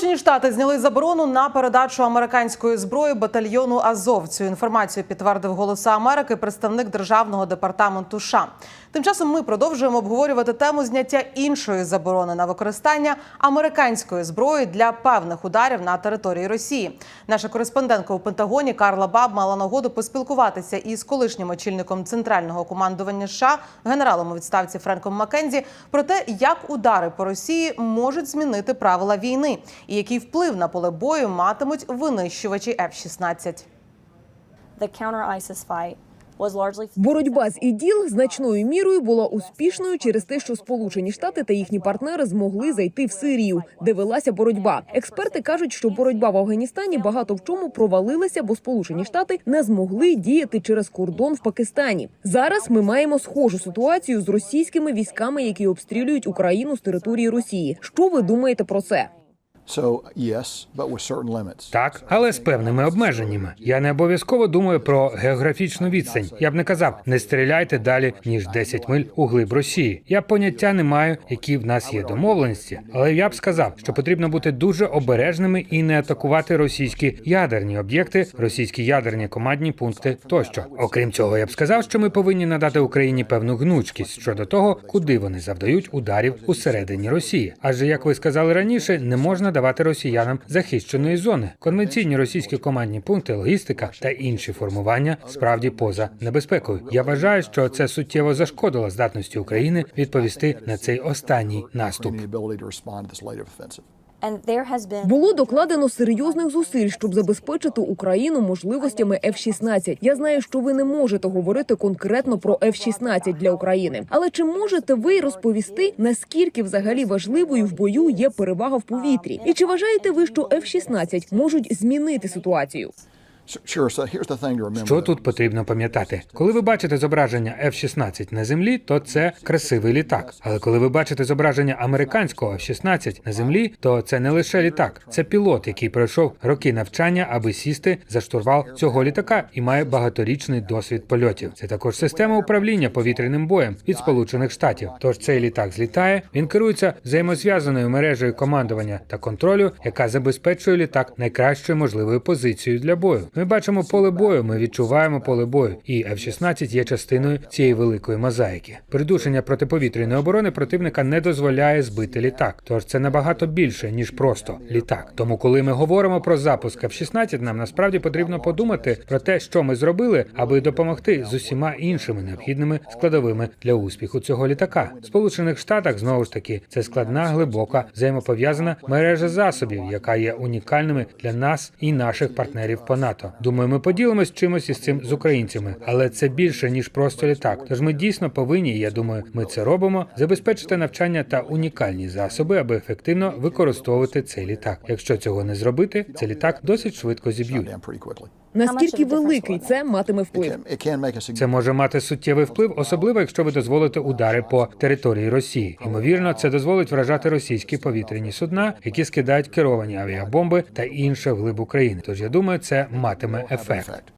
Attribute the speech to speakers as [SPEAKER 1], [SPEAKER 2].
[SPEAKER 1] Сполучені Штати зняли заборону на передачу американської зброї батальйону Азов. Цю інформацію підтвердив голоса Америки представник державного департаменту США. Тим часом ми продовжуємо обговорювати тему зняття іншої заборони на використання американської зброї для певних ударів на території Росії. Наша кореспондентка у Пентагоні Карла Баб мала нагоду поспілкуватися із колишнім очільником центрального командування США, генералом у відставці Френком Маккензі, про те, як удари по Росії можуть змінити правила війни і який вплив на поле бою матимуть винищувачі F-16.
[SPEAKER 2] the counter-ISIS fight was largely
[SPEAKER 3] Боротьба з іділ значною мірою була успішною через те, що Сполучені Штати та їхні партнери змогли зайти в Сирію, де велася боротьба. Експерти кажуть, що боротьба в Афганістані багато в чому провалилася, бо Сполучені Штати не змогли діяти через кордон в Пакистані. Зараз ми маємо схожу ситуацію з російськими військами, які обстрілюють Україну з території Росії. Що ви думаєте про це?
[SPEAKER 4] Так, але з певними обмеженнями. Я не обов'язково думаю про географічну відстань. Я б не казав, не стріляйте далі ніж 10 миль у глиб Росії. Я поняття не маю, які в нас є домовленості, але я б сказав, що потрібно бути дуже обережними і не атакувати російські ядерні об'єкти, російські ядерні командні пункти тощо. Окрім цього, я б сказав, що ми повинні надати Україні певну гнучкість щодо того, куди вони завдають ударів усередині Росії. Адже як ви сказали раніше, не можна давати росіянам захищеної зони. Конвенційні російські командні пункти, логістика та інші формування справді поза небезпекою. Я вважаю, що це суттєво зашкодило здатності України відповісти на цей останній наступ.
[SPEAKER 3] Було докладено серйозних зусиль, щоб забезпечити Україну можливостями F-16. Я знаю, що ви не можете говорити конкретно про F-16 для України, але чи можете ви розповісти, наскільки взагалі важливою в бою є перевага в повітрі? І чи вважаєте ви, що F-16 можуть змінити ситуацію?
[SPEAKER 4] Що тут потрібно пам'ятати? Коли ви бачите зображення F-16 на землі, то це красивий літак. Але коли ви бачите зображення американського F-16 на землі, то це не лише літак, це пілот, який пройшов роки навчання, аби сісти за штурвал цього літака і має багаторічний досвід польотів. Це також система управління повітряним боєм від Сполучених Штатів. Тож цей літак злітає, він керується взаємозв'язаною мережею командування та контролю, яка забезпечує літак найкращою можливою позицією для бою. Ми бачимо поле бою, ми відчуваємо поле бою, і F-16 є частиною цієї великої мозаїки. Придушення протиповітряної оборони противника не дозволяє збити літак. Тож це набагато більше ніж просто літак. Тому, коли ми говоримо про запуск F-16, нам насправді потрібно подумати про те, що ми зробили, аби допомогти з усіма іншими необхідними складовими для успіху цього літака. В Сполучених Штатах знову ж таки це складна, глибока, взаємопов'язана мережа засобів, яка є унікальними для нас і наших партнерів по НАТО. Думаю, ми поділимось чимось із цим з українцями, але це більше ніж просто літак. Тож ми дійсно повинні, я думаю, ми це робимо, забезпечити навчання та унікальні засоби, аби ефективно використовувати цей літак. Якщо цього не зробити, цей літак досить швидко зіб'ють.
[SPEAKER 3] Наскільки великий це матиме вплив?
[SPEAKER 4] Це може мати суттєвий вплив, особливо якщо ви дозволите удари по території Росії. Ймовірно, це дозволить вражати російські повітряні судна, які скидають керовані авіабомби та інше вглиб України. Тож я думаю, це матиме ефект.